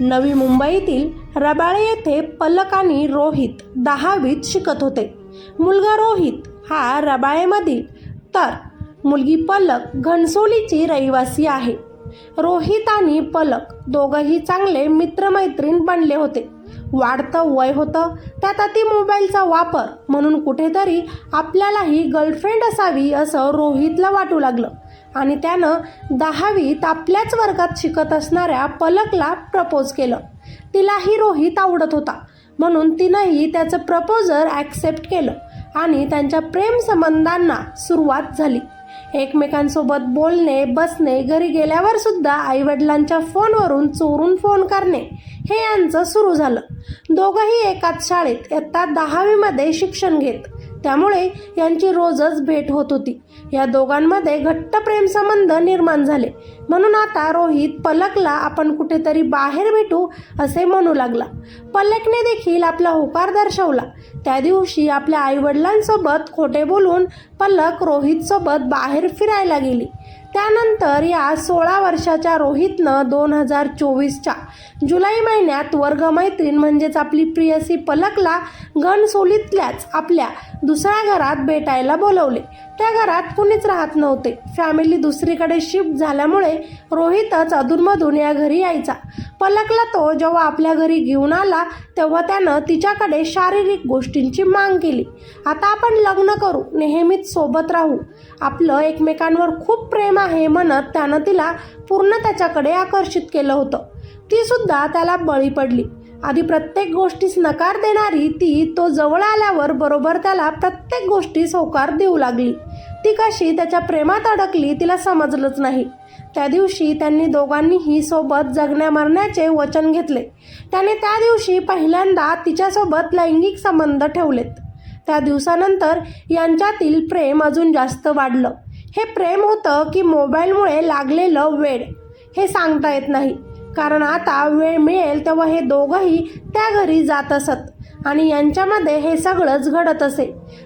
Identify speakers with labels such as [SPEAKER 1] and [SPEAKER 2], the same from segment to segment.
[SPEAKER 1] नवी मुंबईतील रबाळे येथे पलक आणि रोहित दहावीत शिकत होते. मुलगा रोहित हा रबाळेमधील तर मुलगी पलक घनसोलीची रहिवासी आहे. रोहित आणि पलक दोघंही चांगले मित्रमैत्रीण बनले होते. वाढतं वय होतं त्यात अति मोबाईलचा वापर म्हणून कुठेतरी आपल्यालाही गर्लफ्रेंड असावी असं रोहितला वाटू लागलं. आणि त्यानं दहावीत आपल्याच वर्गात शिकत असणाऱ्या पलकला प्रपोज केलं. तिलाही रोहित आवडत होता. म्हणून तिनंही त्याचं प्रपोजर ॲक्सेप्ट केलं आणि त्यांच्या प्रेम संबंधांना सुरुवात झाली. एकमेकांसोबत बोलणे बसणे घरी गेल्यावर सुद्धा आईवडिलांच्या फोनवरून चोरून फोन करणे हे यांचं सुरू झालं. दोघंही एकाच शाळेत इयत्ता दहावीमध्ये शिक्षण घेत. त्यामुळे यांची रोजच भेट होत होती. या दोघांमध्ये घट्ट प्रेमसंबंध निर्माण झाले. म्हणून आता रोहित पलकला आपण कुठेतरी बाहेर भेटू असे म्हणू लागला. पलकने देखील आपला होकार दर्शवला. त्या दिवशी आपल्या आईवडिलांसोबत खोटे बोलून पलक रोहितसोबत बाहेर फिरायला गेली. त्यानंतर या सोळा वर्षाच्या रोहितनं दोन हजार चोवीसच्या जुलै महिन्यात वर्गमैत्रीण म्हणजेच आपली प्रियसी पलकला गणसोलीतल्याच आपल्या दुसऱ्या घरात भेटायला बोलवले. त्या घरात कुणीच राहत नव्हते. फॅमिली दुसरीकडे शिफ्ट झाल्यामुळे रोहितच अधूनमधून या घरी यायचा. पलकला तो जेव्हा आपल्या घरी घेऊन आला तेव्हा त्यानं तिच्याकडे शारीरिक गोष्टींची माग केली. आता आपण लग्न करू नेहमीच सोबत राहू. आपलं एकमेकांवर खूप प्रेम हे म्हणत त्यानं तिला पूर्ण त्याच्याकडे आकर्षित केलं होतं. ती सुद्धा त्याला बळी पडली. आधी प्रत्येक गोष्टीस नकार देणारी ती तो जवळ आल्यावर बरोबर त्याला प्रत्येक गोष्टीस होकार देऊ लागली. ती कशी त्याच्या प्रेमात अडकली तिला समजलंच नाही. त्या दिवशी त्यांनी दोघांनीही सोबत जगण्या मरण्याचे वचन घेतले. त्याने त्या दिवशी पहिल्यांदा तिच्यासोबत लैंगिक संबंध ठेवलेत. त्या दिवसानंतर यांच्यातील प्रेम अजून जास्त वाढलं. हे प्रेम होतं की मोबाईलमुळे लागलेलं वेळ हे सांगता येत नाही. कारण आता वेळ मिळेल तेव्हा हे दोघंही त्या घरी जात असत आणि यांच्यामध्ये हे सगळंच घडत असे.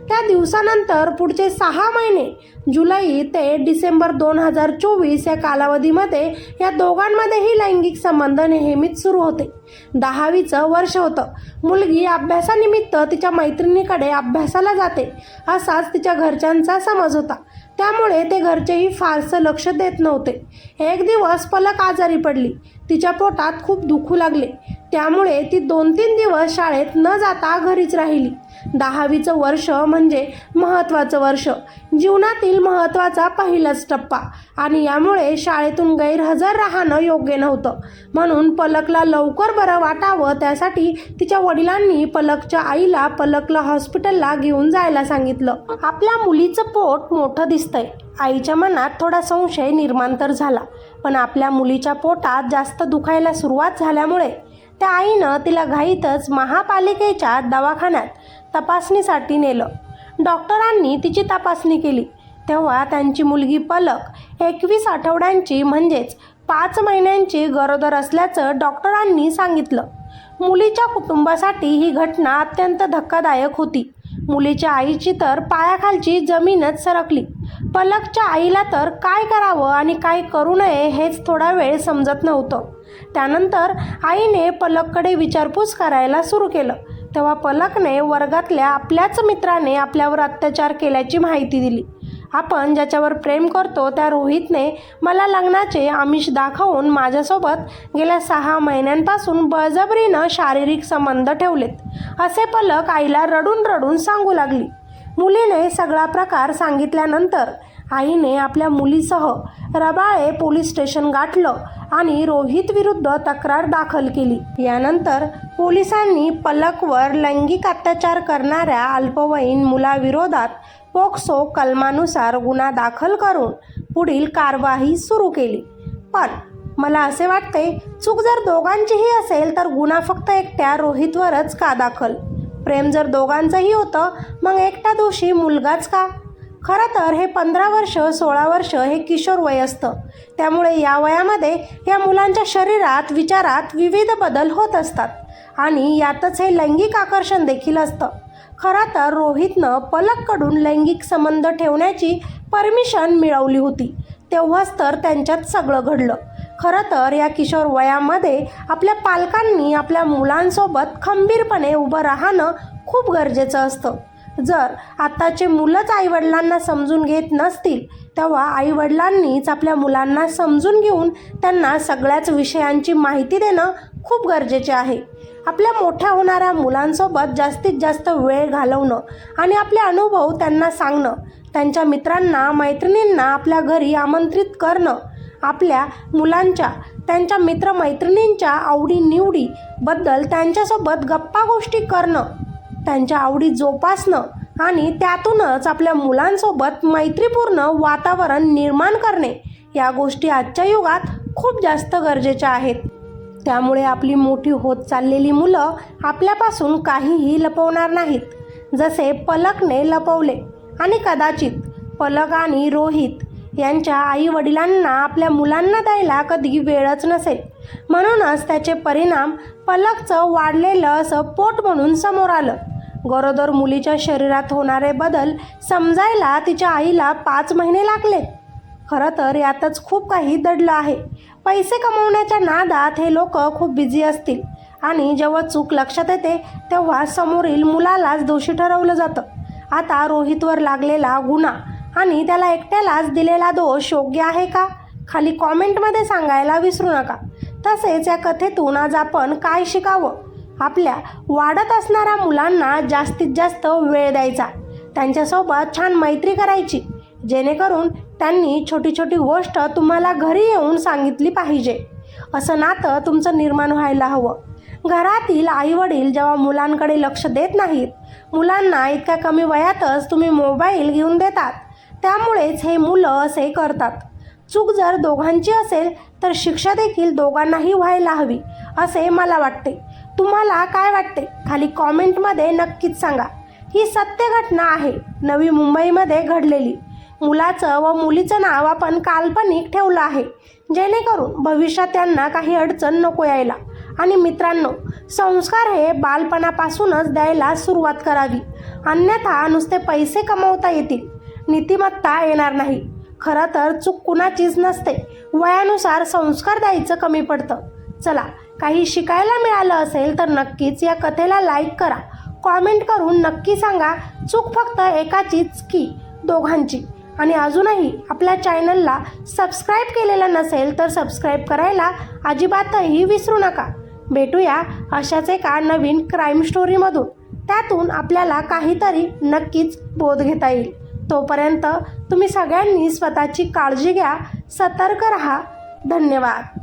[SPEAKER 1] त्या दिवसानंतर पुढचे सहा महिने जुलै ते डिसेंबर दोन हजार चोवीस या कालावधीमध्ये या दोघांमध्येही लैंगिक संबंध नेहमीच सुरू होते. दहावीचं वर्ष होतं. मुलगी अभ्यासानिमित्त तिच्या मैत्रिणीकडे अभ्यासाला जाते असाच तिच्या घरच्यांचा समज होता. त्यामुळे ते घरचेही फारसं लक्ष देत नव्हते. एक दिवस पलक आजारी पडली. तिच्या पोटात खूप दुखू लागले. त्यामुळे ती दोन तीन दिवस शाळेत न जाता घरीच राहिली. दहावीचं वर्ष म्हणजे महत्त्वाचं वर्ष. जीवनातील महत्त्वाचा पहिलाच टप्पा. आणि यामुळे शाळेतून गैरहजर राहणं योग्य नव्हतं. म्हणून पलकला लवकर बरं वाटावं त्यासाठी तिच्या वडिलांनी पलकच्या आईला पलकला हॉस्पिटलला घेऊन जायला सांगितलं. आपल्या मुलीचं पोट मोठं दिसतंय. आईच्या मनात थोडा संशय निर्माण तर झाला. पण आपल्या मुलीच्या पोटात जास्त दुखायला सुरुवात झाल्यामुळे त्या आईनं तिला घाईतच महापालिकेच्या दवाखान्यात तपासणीसाठी नेलं. डॉक्टरांनी तिची तपासणी केली. तेव्हा त्यांची मुलगी पलक एकवीस आठवड्यांची म्हणजेच पाच महिन्यांची गरोदर असल्याचं डॉक्टरांनी सांगितलं. मुलीच्या कुटुंबासाठी ही घटना अत्यंत धक्कादायक होती. मुलीच्या आईची तर पायाखालची जमीनच सरकली. पलकच्या आईला तर काय करावं आणि काय करू नये हेच थोडा वेळ समजत नव्हतं. त्यानंतर आईने पलककडे विचारपूस करायला सुरू केलं. तेव्हा पलकने वर्गातल्या आपल्याच मित्राने आपल्यावर अत्याचार केल्याची माहिती दिली. आपण ज्याच्यावर प्रेम करतो त्या रोहितने मला लग्नाचे आमिष दाखवून माझ्यासोबत गेल्या सहा महिन्यांपासून बळजबरीनं शारीरिक संबंध ठेवलेत. असे पलक आईला रडून रडून सांगू लागली. मुलीने सगळा प्रकार सांगितल्यानंतर आईने आपल्या मुलीसह रबाळे पोलीस स्टेशन गाठलं आणि रोहित विरुद्ध तक्रार दाखल केली. यानंतर पोलिसांनी पलकवर लैंगिक अत्याचार करणाऱ्या अल्पवयीन मुलाविरोधात पोक्सो कलमानुसार गुन्हा दाखल करून पुढील कारवाई सुरू केली. पण मला असे वाटते चूक जर दोघांचीही असेल तर गुन्हा फक्त एकट्या रोहितवरच का दाखल? प्रेम जर दोघांचंही होतं मग एकटा दोषी मुलगाच का? खरं तर हे पंधरा वर्ष सोळा वर्ष हे किशोर वय असतं. त्यामुळे या वयामध्ये या मुलांच्या शरीरात विचारात विविध बदल होत असतात. आणि यातच हे लैंगिक आकर्षण देखील असतं. खरं तर रोहितनं पलककडून लैंगिक संबंध ठेवण्याची परमिशन मिळवली होती. तेव्हाच तर त्यांच्यात सगळं घडलं. खरं तर या किशोर वयामध्ये आपल्या पालकांनी आपल्या मुलांसोबत खंबीरपणे उभं राहणं खूप गरजेचं असतं. जर आत्ताचे मुलंच आईवडिलांना समजून घेत नसतील तेव्हा आईवडिलांनीच आपल्या मुलांना समजून घेऊन त्यांना सगळ्याच विषयांची माहिती देणं खूप गरजेचे आहे. आपल्या मोठ्या होणाऱ्या मुलांसोबत जास्तीत जास्त वेळ घालवणं आणि आपले अनुभव त्यांना सांगणं त्यांच्या मित्रांना मैत्रिणींना आपल्या घरी आमंत्रित करणं आपल्या मुलांच्या त्यांच्या मित्रमैत्रिणींच्या आवडीनिवडीबद्दल त्यांच्यासोबत गप्पा गोष्टी करणं त्यांच्या आवडी जोपासणं आणि त्यातूनच आपल्या मुलांसोबत मैत्रीपूर्ण वातावरण निर्माण करणे या गोष्टी आजच्या युगात खूप जास्त गरजेच्या आहेत. त्यामुळे आपली मोठी होत चाललेली मुलं आपल्यापासून काहीही लपवणार नाहीत. जसे पलकने लपवले आणि कदाचित पलक आणि रोहित यांच्या आई वडिलांना आपल्या मुलांना द्यायला कधी वेळच नसेल. म्हणूनच त्याचे परिणाम पलकचं वाढलेलं असं पोट म्हणून समोर आलं. गरोदर मुलीच्या शरीरात होणारे बदल समजायला तिच्या आईला पाच महिने लागले. खरं तर यातच खूप काही दडलं आहे. पैसे कमवण्याच्या नादात हे लोक खूप बिझी असतील. आणि जेव्हा चूक लक्षात येते तेव्हा समोरील मुलालाच दोषी ठरवलं जातं. आता रोहितवर लागलेला गुन्हा. आणि त्याला एकट्यालाच दिलेला दोष योग्य आहे का? खाली कॉमेंटमध्ये सांगायला विसरू नका. तसेच या कथेतून आज आपण काय शिकावं? आपल्या वाढत असणाऱ्या मुलांना जास्तीत जास्त वेळ द्यायचा. त्यांच्यासोबत छान मैत्री करायची. जेणेकरून त्यांनी छोटी छोटी गोष्ट तुम्हाला घरी येऊन सांगितली पाहिजे. असं नातं तुमचं निर्माण व्हायला हवं. घरातील आईवडील जेव्हा मुलांकडे लक्ष देत नाहीत मुलांना इतक्या कमी वयातच तुम्ही मोबाईल घेऊन देतात. त्यामुळेच हे मुलं असे करतात. चूक जर दोघांची असेल तर शिक्षा देखील दोघांनाही व्हायला हवी असे मला वाटते. तुम्हाला काय वाटते? खाली कॉमेंटमध्ये नक्कीच सांगा. ही सत्य घटना आहे नवी मुंबईमध्ये घडलेली. मुलाचं व मुलीचं नाव आपण काल्पनिक ठेवलं आहे. जेणेकरून भविष्यात त्यांना काही अडचण नको यायला. आणि मित्रांनो संस्कार हे बालपणापासूनच द्यायला सुरुवात करावी. अन्यथा नुसते पैसे कमवता येतील. नीतिमत्ता येणार नाही. खरं तर चूक कुणाचीच नसते. वयानुसार संस्कार द्यायचं कमी पडतं. चला काही शिकायला मिळालं असेल तर नक्कीच या कथेला लाईक करा. कॉमेंट करून नक्की सांगा चूक फक्त एकाचीच की दोघांची? आणि अजूनही आपल्या चॅनलला सबस्क्राईब केलेलं नसेल तर सबस्क्राईब करायला अजिबातही विसरू नका. भेटूया अशाच एका नवीन क्राईम स्टोरीमधून त्यातून आपल्याला काहीतरी नक्कीच बोध घेता येईल. तोपर्यंत तुम्ही सगळ्यांनी स्वतःची काळजी घ्या सतर्क रहा. धन्यवाद.